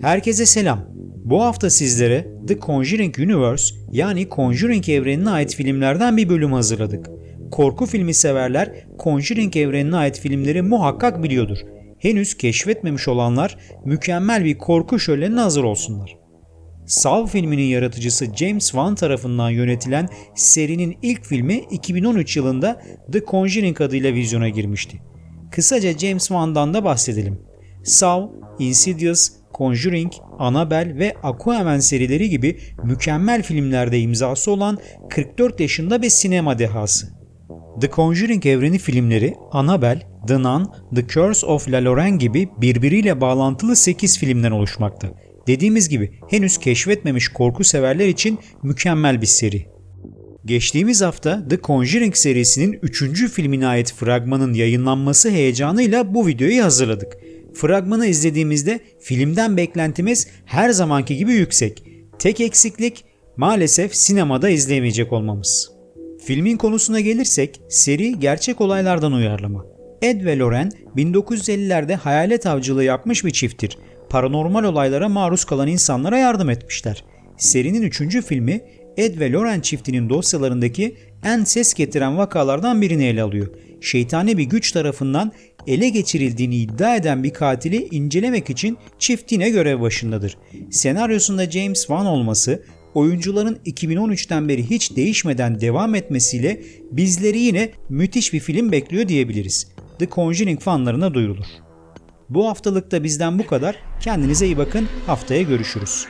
Herkese selam. Bu hafta sizlere The Conjuring Universe yani Conjuring evrenine ait filmlerden bir bölüm hazırladık. Korku filmi severler Conjuring evrenine ait filmleri muhakkak biliyordur. Henüz keşfetmemiş olanlar mükemmel bir korku şölenine hazır olsunlar. Saw filminin yaratıcısı James Wan tarafından yönetilen serinin ilk filmi 2013 yılında The Conjuring adıyla vizyona girmişti. Kısaca James Wan'dan da bahsedelim. Saw, Insidious, Conjuring, Annabelle ve Aquaman serileri gibi mükemmel filmlerde imzası olan 44 yaşında bir sinema dehası. The Conjuring evreni filmleri Annabelle, The Nun, The Curse of La Lorraine gibi birbiriyle bağlantılı 8 filmden oluşmakta. Dediğimiz gibi henüz keşfetmemiş korku severler için mükemmel bir seri. Geçtiğimiz hafta The Conjuring serisinin 3. filmine ait fragmanın yayınlanması heyecanıyla bu videoyu hazırladık. Fragmanı izlediğimizde filmden beklentimiz her zamanki gibi yüksek. Tek eksiklik maalesef sinemada izleyemeyecek olmamız. Filmin konusuna gelirsek seri gerçek olaylardan uyarlama. Ed ve Loren 1950'lerde hayalet avcılığı yapmış bir çifttir. Paranormal olaylara maruz kalan insanlara yardım etmişler. Serinin 3. filmi Ed ve Loren çiftinin dosyalarındaki en ses getiren vakalardan birini ele alıyor. Şeytani bir güç tarafından ele geçirildiğini iddia eden bir katili incelemek için çift yine görev başındadır. Senaryosunda James Wan olması, oyuncuların 2013'ten beri hiç değişmeden devam etmesiyle bizleri yine müthiş bir film bekliyor diyebiliriz. The Conjuring fanlarına duyurulur. Bu haftalıkta bizden bu kadar. Kendinize iyi bakın. Haftaya görüşürüz.